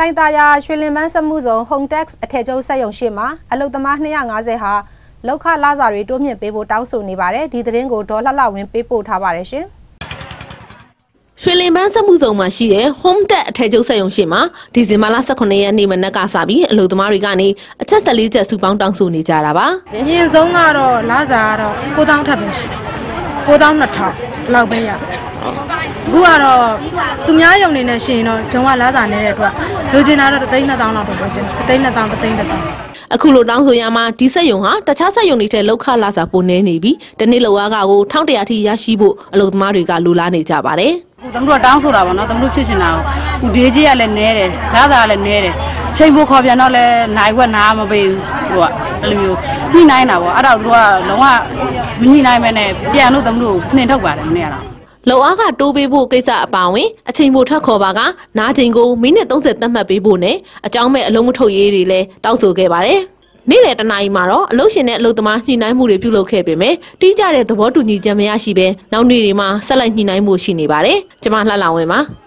လိုင်သာယာရွှေလင်ပန်းစမှုဆောင် Home Tax အထည်ချုပ်စက်ရုံရှိမှာအလုပ်သမား250ဟာလောက်ခလာစာတွေတိုးမြင့်ပေးဖို့တောင်းဆိုနေပါတယ်ဒီသတင်းကိုဒေါ်လှလှဝင်းပေးပို့ထားပါတယ်ရှင်ရွှေလင်ပန်းစမှုဆောင်မှာရှိတဲ့ Home Tech အထည်ချုပ်စက်ရုံရှိမှာဒီဇင်ဘာလ18ရက်နေ့မနက်ကစပြီးအလုပ်သမားတွေကနေအချက်14ချက်စုပေါင်းတောင်းဆိုနေကြတာပါ။အရင်ဆုံးကတော့လစာကတော့9000ထပ်ပဲရှိ9200လောက်ပဲရ အခုကတော့သူများယုံနေနဲ့ရှင်တော့ဂျုံကလာစာနေတဲ့အတွက်လိုချင်တာတော့3သိန်း2000လောက်ပဲလိုချင်တယ်3သိန်း2000 3သိန်း1000အခုလိုတောင်းဆိုရမှာဒီစက်ယုံဟာတခြားစက်ယုံတွေထက်လောက်ခလာစာပိုနေနေပြီးတနေ့လောက်အားကကို1100ထိရရှိဖို့အလုပ်သမားတွေကလိုလားနေကြပါတယ်။အခုသမတို့တောင်းဆိုတာပါနော်သမတို့ဖြစ်နေတာကိုအခုဒေးကြီးကလည်းနဲတယ်လာစာကလည်းနဲတယ်ချိန်ဖို့ခေါ်ပြန်တော့လဲနိုင်ွက်နားမပေးဘူးသူကအဲ့လိုမျိုးညှိနှိုင်းတာပေါ့အဲ့ဒါသူကလုံးဝမညှိနှိုင်းမဲနဲ့ပြန်လို့သမတို့နှင်ထုတ်ပါတယ်မနေ့ကတော့ လောအားကတိုးပေးဖို့ကိစ္စအပါဝင်အချိန်ပိုထပ်ခေါ်ပါကနားချိန်ကိုမိနစ်30သတ်မှတ်ပေးဖို့နဲ့အကြောင်းမဲ့အလုံးမထုတ်ရေးတွေလည်းတောက်ဆိုခဲ့ပါတယ်။နေ့လယ်တနာရီမှာတော့အလုရှင်နဲ့အလုသမားညှိနှိုင်းမှုတွေပြုလုပ်ခဲ့ပေမဲ့တိကျတဲ့သဘောတူညီချက်မရရှိဘဲနောက်နေ့တွေမှာဆက်လက်ညှိနှိုင်းမှုရှိနေပါတယ်။ကျွန်မလှလှဝင်ပါ။